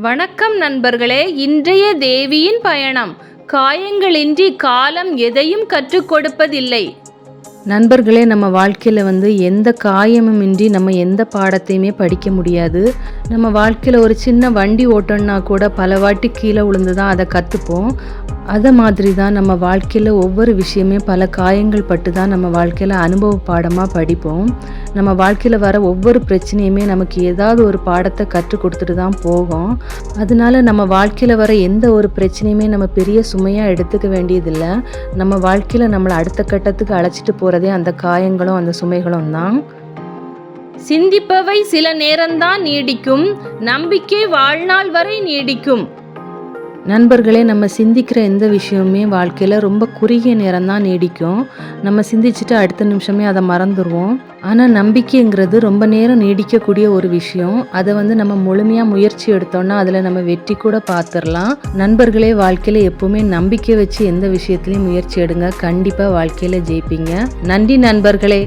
வணக்கம் நண்பர்களே இன்றைய தேவியின் பயணம். காயங்களின்றி காலம் எதையும் கற்றுக் கொடுப்பதில்லை. நண்பர்களே நம்ம வாழ்க்கையில் வந்து எந்த காயமும் இன்றி நம்ம எந்த பாடத்தையுமே படிக்க முடியாது. நம்ம வாழ்க்கையில் ஒரு சின்ன வண்டி ஓட்டோன்னா கூட பல வாட்டி கீழே விழுந்து தான் அதை கற்றுப்போம் அதை மாதிரி தான் நம்ம வாழ்க்கையில் ஒவ்வொரு விஷயமே பல காயங்கள் பட்டு தான் நம்ம வாழ்க்கையில் அனுபவ பாடமாக படிப்போம். நம்ம வாழ்க்கையில் வர ஒவ்வொரு பிரச்சனையுமே நமக்கு ஏதாவது ஒரு பாடத்தை கற்றுக் கொடுத்துட்டு தான் போகும் அதனால நம்ம வாழ்க்கையில் வர எந்த ஒரு பிரச்சனையுமே நம்ம பெரிய சுமையாக எடுத்துக்க வேண்டியதில்லை. நம்ம வாழ்க்கையில் நம்மளை அடுத்த கட்டத்துக்கு அழைச்சிட்டு போகிறதே அந்த காயங்களும் அந்த சுமைகளும் தான். சிந்திப்பவை சில நேரம்தான் நீடிக்கும். நம்பிக்கை வாழ்நாள் வரை நீடிக்கும். நண்பர்களே நம்ம சிந்திக்கிற எந்த விஷயமுமே வாழ்க்கையில் ரொம்ப குறுகிய நேரம் தான் நீடிக்கும். நம்ம சிந்திச்சுட்டு அடுத்த நிமிஷமே அதை மறந்துடுவோம் ஆனால் நம்பிக்கைங்கிறது ரொம்ப நேரம் நீடிக்கக்கூடிய ஒரு விஷயம். அதை வந்து நம்ம முழுமையாக முயற்சி எடுத்தோம்னா அதில் நம்ம வெற்றி கூட பார்த்துடலாம் நண்பர்களே வாழ்க்கையில் எப்போவுமே நம்பிக்கை வச்சு எந்த விஷயத்துலையும் முயற்சி எடுங்க. கண்டிப்பாக வாழ்க்கையில் ஜெயிப்பீங்க. நன்றி நண்பர்களே.